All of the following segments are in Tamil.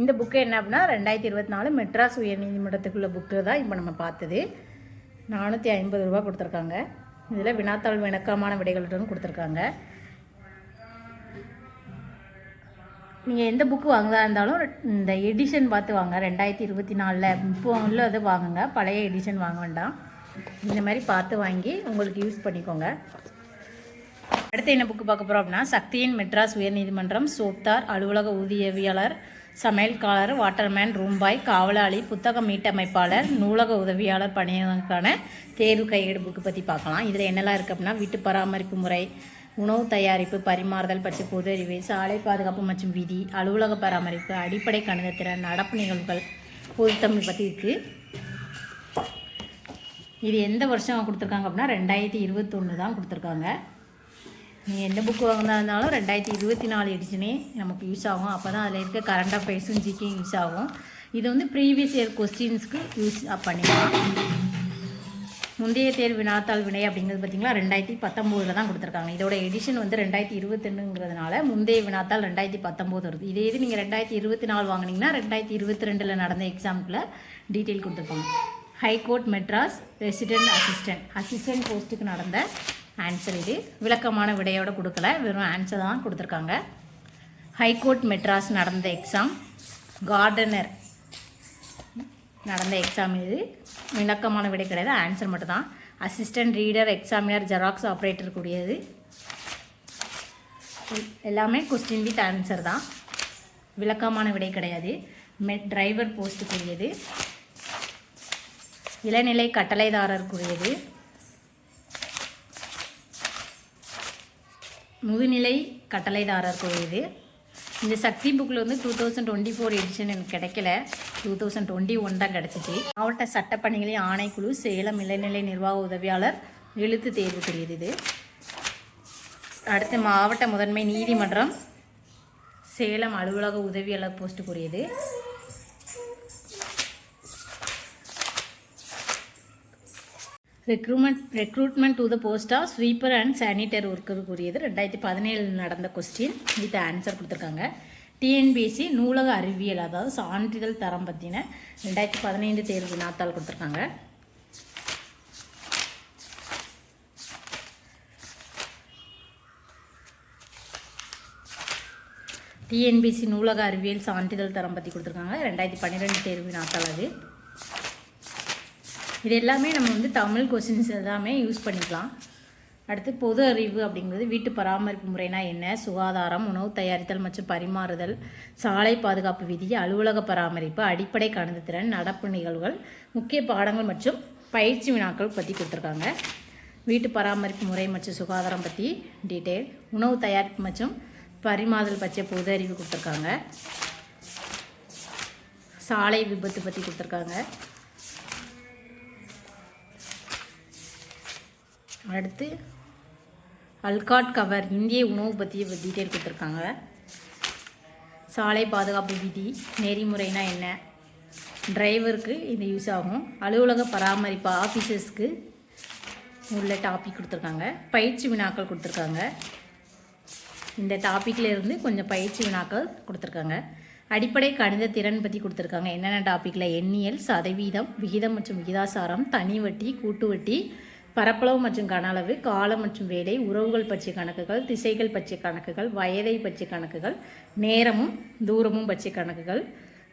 இந்த புக்கு என்ன அப்படின்னா ரெண்டாயிரத்தி இருபத்தி நாலு மெட்ராஸ் உயர்நீதிமன்றத்துக்குள்ள புக்கு தான் இப்போ நம்ம பார்த்தது. நானூற்றி ஐம்பது ரூபா கொடுத்துருக்காங்க. இதில் வினாத்தாள் விளக்கமான விடைகளுடன் கொடுத்துருக்காங்க. நீங்கள் எந்த புக்கு வாங்குதா இருந்தாலும் இந்த எடிஷன் பார்த்து வாங்க. ரெண்டாயிரத்தி இருபத்தி நாலில் இப்போ உள்ளது வாங்குங்க. பழைய எடிஷன் வாங்க வேண்டாம். இந்த மாதிரி பார்த்து வாங்கி உங்களுக்கு யூஸ் பண்ணிக்கோங்க. அடுத்து என்ன புக்கு பார்க்க போகிறோம் அப்படின்னா சக்தியின் மெட்ராஸ் உயர்நீதிமன்றம் சோப்தார் அலுவலக ஊதியவியாளர் சமையல்காரர் வாட்டர்மேன் ரூம்பாய் காவலாளி புத்தக மீட்டமைப்பாளர் நூலக உதவியாளர் பணியாளருக்கான தேர்வு கையேடு புக்கு பற்றி பார்க்கலாம். இதில் என்னெல்லாம் இருக்குது அப்படின்னா வீட்டு பராமரிப்பு முறை உணவு தயாரிப்பு பரிமாறுதல் பற்றி பொது அறிவு சாலை பாதுகாப்பு மற்றும் விதி அலுவலக பராமரிப்பு அடிப்படை கணிதத்திறன் நடப்பு நிகழ்வுகள் பொதுத்தமிழ் பற்றி இருக்குது இது எந்த வருஷம் கொடுத்துருக்காங்க அப்படின்னா ரெண்டாயிரத்தி இருபத்தொன்று தான் கொடுத்துருக்காங்க. நீங்கள் எந்த புக் வாங்கினாலும் ரெண்டாயிரத்தி இருபத்தி நாலு எடிஷனே நமக்கு யூஸ் ஆகும். அப்போ தான் அதில் இருக்க கரண்ட் அஃபேர்ஸும் ஜிகே யூஸ் ஆகும். இது வந்து ப்ரீவியஸ் இயர் கொஸ்டின்ஸ்க்கு யூஸ் பண்ணிக்கலாம். முந்தைய தேர்வு வினாத்தாள் வினை அப்படிங்கிறது பார்த்திங்களா ரெண்டாயிரத்தி பத்தொம்போதில் தான் கொடுத்துருக்காங்க. இதோட எடிஷன் வந்து ரெண்டாயிரத்தி இருபத்தொன்னுங்கிறதுனால முந்தைய வினாத்தாள் ரெண்டாயிரத்தி பத்தொம்போது வருது. இதே இது நீங்கள் ரெண்டாயிரத்தி இருபத்தி நாலு வாங்கினீங்கன்னா ரெண்டாயிரத்தி இருபத்தி ரெண்டில் நடந்த எக்ஸாமுக்குள்ள டீட்டெயில் கொடுத்துருப்பாங்க. High court Madras resident assistant assistant போஸ்ட்டுக்கு நடந்த ஆன்சர் இது. விளக்கமான விடையோடு கொடுக்கல. வெறும் ஆன்சர் தான் கொடுத்துருக்காங்க. ஹைகோர்ட் மெட்ராஸ் நடந்த எக்ஸாம் கார்டனர் நடந்த எக்ஸாம் இது. விளக்கமான விடை கிடையாது. ஆன்சர் மட்டும்தான். Assistant reader examiner xerox operator கூடியது. எல்லாமே கொஸ்டின் வித் ஆன்சர் தான். விளக்கமான விடை கிடையாது. மெட் டிரைவர் போஸ்ட்டுக்குரியது இளநிலை கட்டளைதாரருக்குரியது முதுநிலை கட்டளைதாரர் கூறியது இந்த சக்தி புக்கில் வந்து two thousand twenty four edition எனக்கு கிடைக்கல. டூ தௌசண்ட் டுவெண்ட்டி ஒன் தான் கிடச்சிச்சு. மாவட்ட சட்டப்பணிகளின் ஆணைக்குழு சேலம் இளநிலை நிர்வாக உதவியாளர் எழுத்து தேர்வுக்குரியது இது. அடுத்து மாவட்ட முதன்மை நீதிமன்றம் சேலம் அலுவலக உதவியாளர் போஸ்ட்டுக்குரியது recruitment recruitment to the post of sweeper and sanitary ஒர்க்கருக்குரியது ரெண்டாயிரத்தி பதினேழில் நடந்த கொஸ்டின் வித் ஆன்சர் கொடுத்துருக்காங்க. டிஎன்பிஎஸ்சி நூலக அறிவியல் அதாவது சான்றிதழ் தரம் பற்றின ரெண்டாயிரத்தி பதினைந்து தேர்வு வினாத்தாள் கொடுத்துருக்காங்க. டிஎன்பிசி நூலக அறிவியல் சான்றிதழ் தரம் பற்றி கொடுத்துருக்காங்க. ரெண்டாயிரத்தி பன்னிரெண்டு தேர்வு நாத்தால் அது. இது எல்லாமே நம்ம வந்து தமிழ் கொஸ்டின்ஸ் எல்லாமே யூஸ் பண்ணிக்கலாம். அடுத்து பொது அறிவு அப்படிங்கிறது வீட்டு பராமரிப்பு முறைனா என்ன? சுகாதாரம் உணவு தயாரித்தல் மற்றும் பரிமாறுதல் சாலை பாதுகாப்பு விதி அலுவலக பராமரிப்பு அடிப்படை கணிதத்திறன் நடப்பு நிகழ்வுகள் முக்கிய பாடங்கள் மற்றும் பயிற்சி வினாக்கள் பற்றி கொடுத்துருக்காங்க. வீட்டு பராமரிப்பு முறை மற்றும் சுகாதாரம் பற்றி டீட்டெயில் உணவு தயாரிப்பு மற்றும் பரிமாறுதல் பற்றிய பொது அறிவு கொடுத்துருக்காங்க. சாலை விபத்து பற்றி கொடுத்துருக்காங்க. அடுத்து அல்காட் கவர் இந்திய உணவு பற்றிய டீட்டெயில் கொடுத்துருக்காங்க. சாலை பாதுகாப்பு விதி நெறிமுறைனா என்ன? டிரைவருக்கு இது யூஸ் ஆகும். அலுவலக பராமரிப்பு ஆஃபீஸர்ஸ்க்கு உள்ள டாபிக் கொடுத்துருக்காங்க. பயிற்சி வினாக்கள் கொடுத்துருக்காங்க. இந்த டாப்பிக்கில் இருந்து கொஞ்சம் பயிற்சி வினாக்கள் கொடுத்துருக்காங்க. அடிப்படை கணித திறன் பற்றி கொடுத்துருக்காங்க. என்னென்ன டாப்பிக்கில் எண்ணியல் சதவீதம் விகிதம் மற்றும் விகிதாசாரம் தனி வட்டி கூட்டு வட்டி பரப்பளவு மற்றும் கன அளவு காலம் மற்றும் வேலை உறவுகள் பற்றிய கணக்குகள் திசைகள் பற்றிய கணக்குகள் வயதை பற்றிய கணக்குகள் நேரமும் தூரமும் பற்றிய கணக்குகள்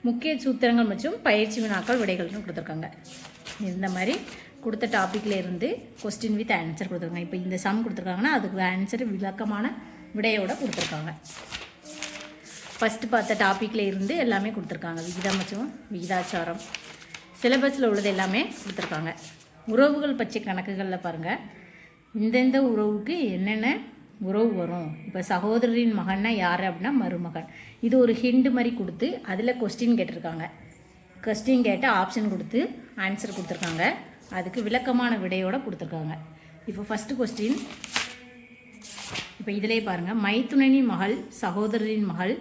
முக்கிய சூத்திரங்கள் மற்றும் பயிற்சி வினாக்கள் விடைகள்னு கொடுத்துருக்காங்க. இந்த மாதிரி கொடுத்த டாப்பிக்கில் இருந்து கொஸ்டின் வித் ஆன்சர் கொடுத்துருக்காங்க. இப்போ இந்த சம் கொடுத்துருக்காங்கன்னா அதுக்கு ஆன்சர் விளக்கமான விடையோடு கொடுத்துருக்காங்க. ஃபஸ்ட்டு பார்த்த டாப்பிக்கில் இருந்து எல்லாமே கொடுத்துருக்காங்க. விகிதம் மற்றும் விகிதாச்சாரம். சிலபஸில் உள்ளது எல்லாமே கொடுத்துருக்காங்க. உறவுகள் பற்றிய கணக்குகளில் பாருங்கள் இந்தந்த உறவுக்கு என்னென்ன உறவு வரும்? இப்போ சகோதரின் மகன்னா யார் அப்படின்னா மருமகன். இது ஒரு ஹிண்டு மாதிரி கொடுத்து அதில் கொஸ்டின் கேட்டிருக்காங்க. கொஸ்டின் கேட்டு ஆப்ஷன் கொடுத்து ஆன்சர் கொடுத்துருக்காங்க. அதுக்கு விளக்கமான விடையோடு கொடுத்துருக்காங்க. இப்போ ஃபஸ்ட்டு கொஸ்டின் இப்போ இதிலே பாருங்கள் மைத்துனனின் மகள் சகோதரரின் மகள்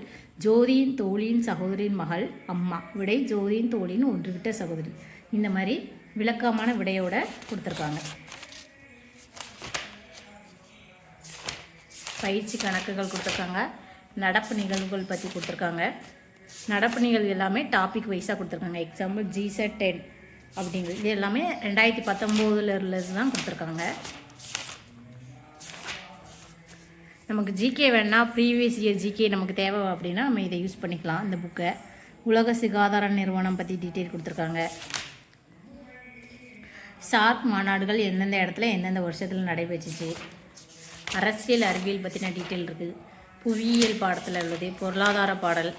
ஜோதியின் தோழியின் சகோதரின் மகள் அம்மா. விடை ஜோதியின் தோழின்னு ஒன்று விட்ட சகோதரி. இந்த மாதிரி விளக்கமான விடையோட கொடுத்துருக்காங்க. பயிற்சி கணக்குகள் கொடுத்துருக்காங்க. நடப்பு நிகழ்வுகள் பற்றி கொடுத்துருக்காங்க. நடப்பு நிகழ்வு எல்லாமே டாபிக் வைஸாக கொடுத்துருக்காங்க. எக்ஸாம்பிள் ஜிசெட் டென் அப்படிங்கிறது. இது எல்லாமே ரெண்டாயிரத்தி பத்தொம்போதுல தான் கொடுத்துருக்காங்க நமக்கு ஜிகே வேணால் ப்ரீவியஸ் இயர் ஜிகே நமக்கு தேவை அப்படின்னா நம்ம இதை யூஸ் பண்ணிக்கலாம். இந்த புக்கை உலக சுகாதார நிறுவனம் பற்றி டீட்டெயில் கொடுத்துருக்காங்க. சார்க் மாநாடுகள் எந்தெந்த இடத்துல எந்தெந்த வருஷத்தில் நடைபெற்றுச்சு? அரசியல் அறிவியல் பற்றின டீட்டெயில் இருக்குது புவியியல் பாடத்தில் உள்ளது பொருளாதார பாடல்.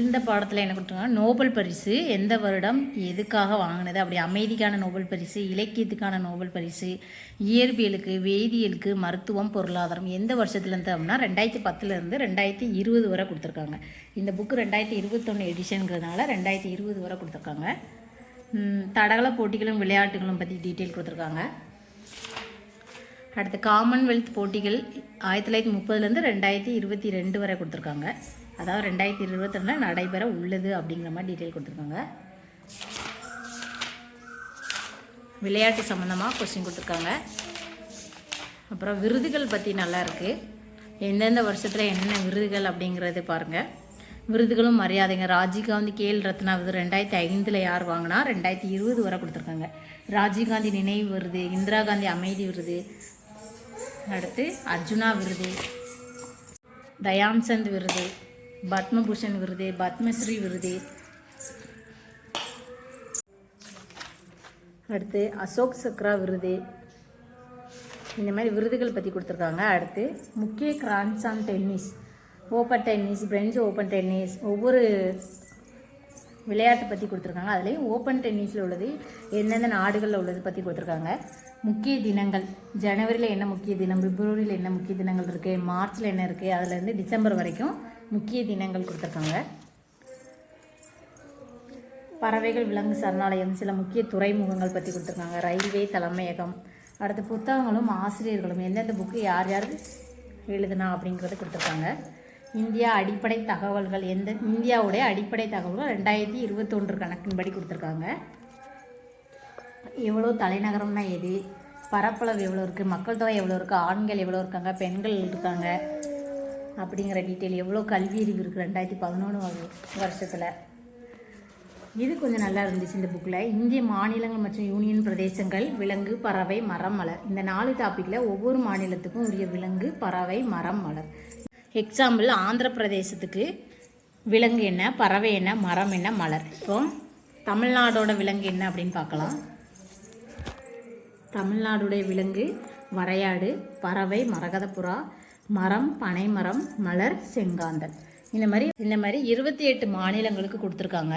இந்த பாடத்தில் என்ன கொடுத்துருக்காங்க? நோபல் பரிசு எந்த வருடம் எதுக்காக வாங்கினது? அப்படி அமைதிக்கான நோபல் பரிசு இலக்கியத்துக்கான நோபல் பரிசு இயற்பியலுக்கு வேதியியலுக்கு மருத்துவம் பொருளாதாரம் எந்த வருஷத்துலேருந்து அப்படின்னா ரெண்டாயிரத்தி பத்துலேருந்து ரெண்டாயிரத்தி இருபது வரை கொடுத்துருக்காங்க. இந்த புக்கு ரெண்டாயிரத்தி இருபத்தொன்று எடிஷனுங்கிறதுனால ரெண்டாயிரத்தி இருபது வரை கொடுத்துருக்காங்க. தடகள போட்டிகளும் விளையாட்டுகளும் பற்றி டீட்டெயில் கொடுத்துருக்காங்க. அடுத்து காமன்வெல்த் போட்டிகள் ஆயிரத்தி தொள்ளாயிரத்தி முப்பதுலேருந்து ரெண்டாயிரத்தி இருபத்தி ரெண்டு வரை கொடுத்துருக்காங்க. அதாவது ரெண்டாயிரத்தி இருபத்தி ரெண்டில் நடைபெற உள்ளது அப்படிங்கிற மாதிரி டீட்டெயில் கொடுத்துருக்காங்க. விளையாட்டு சம்மந்தமாக கொஸ்டின் கொடுத்துருக்காங்க. அப்புறம் விருதுகள் பற்றி நல்லா இருக்குது எந்தெந்த வருஷத்தில் என்னென்ன விருதுகள் அப்படிங்கிறது பாருங்கள் விருதுகளும் மரியாதைங்க. ராஜீவ்காந்தி கேல் ரத்னா விருது ரெண்டாயிரத்தி ஐந்தில் யார் வாங்கினா ரெண்டாயிரத்தி இருபது வரை கொடுத்துருக்காங்க. ராஜீவ்காந்தி நினைவு விருது இந்திரா காந்தி அமைதி விருது அடுத்து அர்ஜுனா விருது தயாம்சந்த் விருது பத்மபூஷன் விருது பத்மஸ்ரீ விருது அடுத்து அசோக் சக்ரா விருது. இந்த மாதிரி விருதுகள் பற்றி கொடுத்துருக்காங்க. அடுத்து முக்கிய grand slam tennis. Open tennis French open tennis ஒவ்வொரு விளையாட்டை பற்றி கொடுத்துருக்காங்க. அதுலேயும் ஓப்பன் டென்னிஸில் உள்ளது எந்தெந்த நாடுகளில் உள்ளது பற்றி கொடுத்துருக்காங்க. முக்கிய தினங்கள் ஜனவரியில் என்ன முக்கிய தினம் பிப்ரவரியில் என்ன முக்கிய தினங்கள் இருக்குது மார்ச்சில் என்ன இருக்குது அதுலேருந்து டிசம்பர் வரைக்கும் முக்கிய தினங்கள் கொடுத்துருக்காங்க. பறவைகள் விலங்கு சரணாலயம் சில முக்கிய துறைமுகங்கள் பற்றி கொடுத்துருக்காங்க. ரயில்வே தலைமையகம் அடுத்து புத்தகங்களும் ஆசிரியர்களும் எந்தெந்த புக்கு யார் யார் எழுதுனா அப்படிங்கிறத கொடுத்துருக்காங்க. இந்தியா அடிப்படை தகவல்கள் எந்த இந்தியாவுடைய அடிப்படை தகவல்கள் ரெண்டாயிரத்தி இருபத்தொன்று கணக்கின்படி கொடுத்துருக்காங்க. எவ்வளோ தலைநகரம்னா எது? பரப்பளவு எவ்வளோ இருக்குது மக்கள் தொகை எவ்வளோ இருக்குது ஆண்கள் எவ்வளோ இருக்காங்க? பெண்கள் இருக்காங்க? அப்படிங்கிற டீட்டெயில் எவ்வளோ கல்வி அறிவு இருக்குது ரெண்டாயிரத்தி பதினொன்று வருஷத்தில்? இது கொஞ்சம் நல்லா இருந்துச்சு இந்த புக்கில் இந்திய மாநிலங்கள் மற்றும் யூனியன் பிரதேசங்கள் விலங்கு பறவை மரம் மலர். இந்த நாலு டாப்பிக்கில் ஒவ்வொரு மாநிலத்துக்கும் உரிய விலங்கு பறவை மரம் மலர். எக்ஸாம்பிள் ஆந்திர பிரதேசத்துக்கு விலங்கு என்ன பறவை என்ன மரம் என்ன மலர். இப்போ தமிழ்நாடோட விலங்கு என்ன அப்படின்னு பார்க்கலாம். தமிழ்நாடுடைய விலங்கு வரையாடு பறவை மரகதப்புறா மரம் பனைமரம் மலர் செங்காந்தல் இந்த மாதிரி இந்த மாதிரி இருபத்தி எட்டு மாநிலங்களுக்கு கொடுத்துருக்காங்க.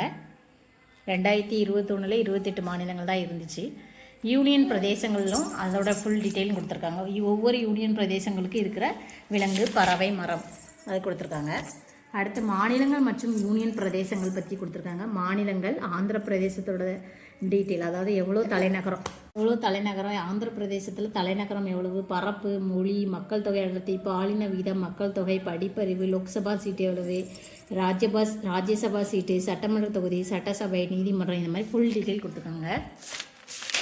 ரெண்டாயிரத்தி இருபத்தொன்னில் இருபத்தெட்டு மாநிலங்கள் தான் இருந்துச்சு. யூனியன் பிரதேசங்களிலும் அதோட ஃபுல் டீட்டெயிலும் கொடுத்துருக்காங்க. ஒவ்வொரு யூனியன் பிரதேசங்களுக்கு இருக்கிற விலங்கு பறவை மரம் அது கொடுத்துருக்காங்க. அடுத்து மாநிலங்கள் மற்றும் யூனியன் பிரதேசங்கள் பற்றி கொடுத்துருக்காங்க. மாநிலங்கள் ஆந்திர பிரதேசத்தோட டீட்டெயில் அதாவது எவ்வளோ தலைநகரம்? எவ்வளோ தலைநகரம்? ஆந்திர பிரதேசத்தில் தலைநகரம் எவ்வளவு? பரப்பு மொழி மக்கள் தொகை அடர்த்தி பாலின வீதம் மக்கள் தொகை படிப்பறிவு லோக்சபா சீட்டு எவ்வளவு? ராஜ்யபா ராஜ்யசபா சீட்டு சட்டமன்ற தொகுதி சட்டசபை நீதிமன்றம் இந்த மாதிரி ஃபுல் டீட்டெயில் கொடுத்துருக்காங்க.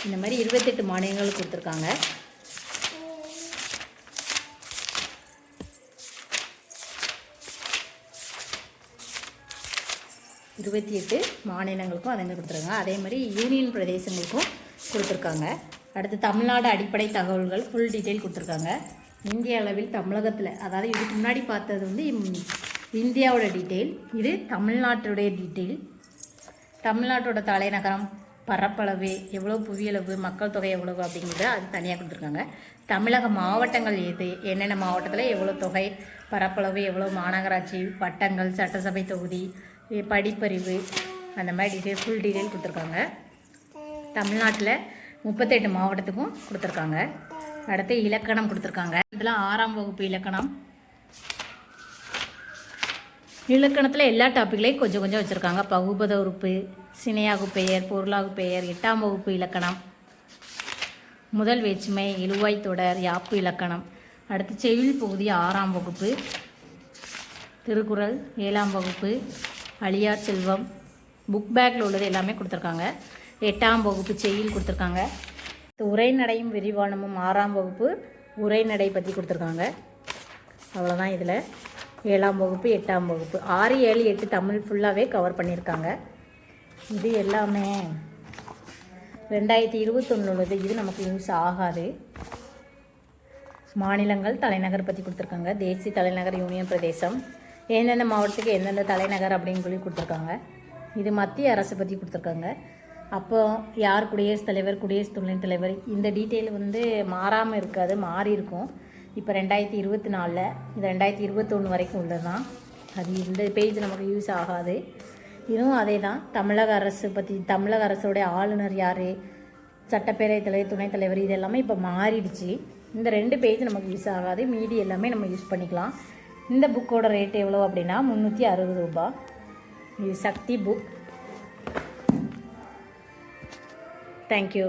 இந்த மாதிரி இருபத்தெட்டு மானியங்கள் கொடுத்துருக்காங்க. இருபத்தி எட்டு மாநிலங்களுக்கும் அதை கொடுத்துருக்காங்க. அதே மாதிரி யூனியன் பிரதேசங்களுக்கும் கொடுத்துருக்காங்க. அடுத்து தமிழ்நாடு அடிப்படை தகவல்கள் ஃபுல் டீட்டெயில் கொடுத்துருக்காங்க. இந்திய அளவில் தமிழகத்தில் அதாவது இதுக்கு முன்னாடி பார்த்தது வந்து இம்- இந்தியாவோட டீட்டெயில் இது தமிழ்நாட்டுடைய டீட்டெயில் தமிழ்நாட்டோட தலைநகரம் பரப்பளவு எவ்வளோ புவியளவு மக்கள் தொகை எவ்வளவு அப்படிங்கிறத அது தனியாக கொடுத்துருக்காங்க. தமிழக மாவட்டங்கள் எது என்னென்ன மாவட்டத்தில் எவ்வளோ தொகை பரப்பளவு எவ்வளோ மாநகராட்சி வட்டங்கள் சட்டசபை தொகுதி படிப்பறிவு அந்த மாதிரி டீட்டெயில் ஃபுல் டீட்டெயில் கொடுத்துருக்காங்க. தமிழ்நாட்டில் முப்பத்தெட்டு மாவட்டத்துக்கும் கொடுத்துருக்காங்க. அடுத்து இலக்கணம் கொடுத்துருக்காங்க. இதில் ஆறாம் வகுப்பு இலக்கணம். இலக்கணத்தில் எல்லா டாப்பிக்லேயும் கொஞ்சம் கொஞ்சம் வச்சுருக்காங்க. பகுபத உறுப்பு சினையாகு பெயர் பொருளாகு பெயர் எட்டாம் வகுப்பு இலக்கணம். முதல் வேற்றுமை இழுவாய் தொடர் யாப்பு இலக்கணம். அடுத்து செவில் பகுதி ஆறாம் வகுப்பு. திருக்குறள் ஏழாம் வகுப்பு. அழியார் செல்வம். புக் பேக்கில் உள்ளது எல்லாமே கொடுத்துருக்காங்க. எட்டாம் வகுப்பு செய்யுள் கொடுத்துருக்காங்க. உரைநடையும் விரிவானமும் ஆறாம் வகுப்பு. உரைநடை பற்றி கொடுத்துருக்காங்க. அவ்வளோதான் இதில். ஏழாம் வகுப்பு எட்டாம் வகுப்பு. ஆறு ஏழு எட்டு தமிழ் ஃபுல்லாகவே கவர் பண்ணியிருக்காங்க. இது எல்லாமே ரெண்டாயிரத்தி இருபத்தொன்னு உள்ளது இது நமக்கு யூஸ் ஆகாது. மாநிலங்கள் தலைநகர் பற்றி கொடுத்துருக்காங்க. தேசிய தலைநகர் யூனியன் பிரதேசம். எந்தெந்த மாவட்டத்துக்கு எந்தெந்த தலைநகர் அப்படின்னு சொல்லி கொடுத்துருக்காங்க. இது மத்திய அரசு பற்றி கொடுத்துருக்காங்க. அப்போ யார் குடியரசுத் தலைவர் குடியரசு துணைத் தலைவர் இந்த டீட்டெயில் வந்து மாறாமல் இருக்காது மாறி இருக்கும். இப்போ ரெண்டாயிரத்தி இருபத்தி நாலில் இது ரெண்டாயிரத்தி இருபத்தொன்று வரைக்கும் உள்ளது தான் அது இந்த பேஜ் நமக்கு யூஸ் ஆகாது. இதுவும் அதே தான் தமிழக அரசு பற்றி தமிழக அரசோடைய ஆளுநர் யார் சட்டப்பேரவைத் தலைவர் துணைத் தலைவர் இது எல்லாமே இப்போ மாறிடுச்சு. இந்த ரெண்டு பேஜ் நமக்கு யூஸ் ஆகாது. மீதி எல்லாமே நம்ம யூஸ் பண்ணிக்கலாம். இந்த புக்கோட ரேட் எவ்வளோ அப்படின்னா முந்நூற்றி அறுபது ரூபாய். இது சக்தி புக் தேங்க்யூ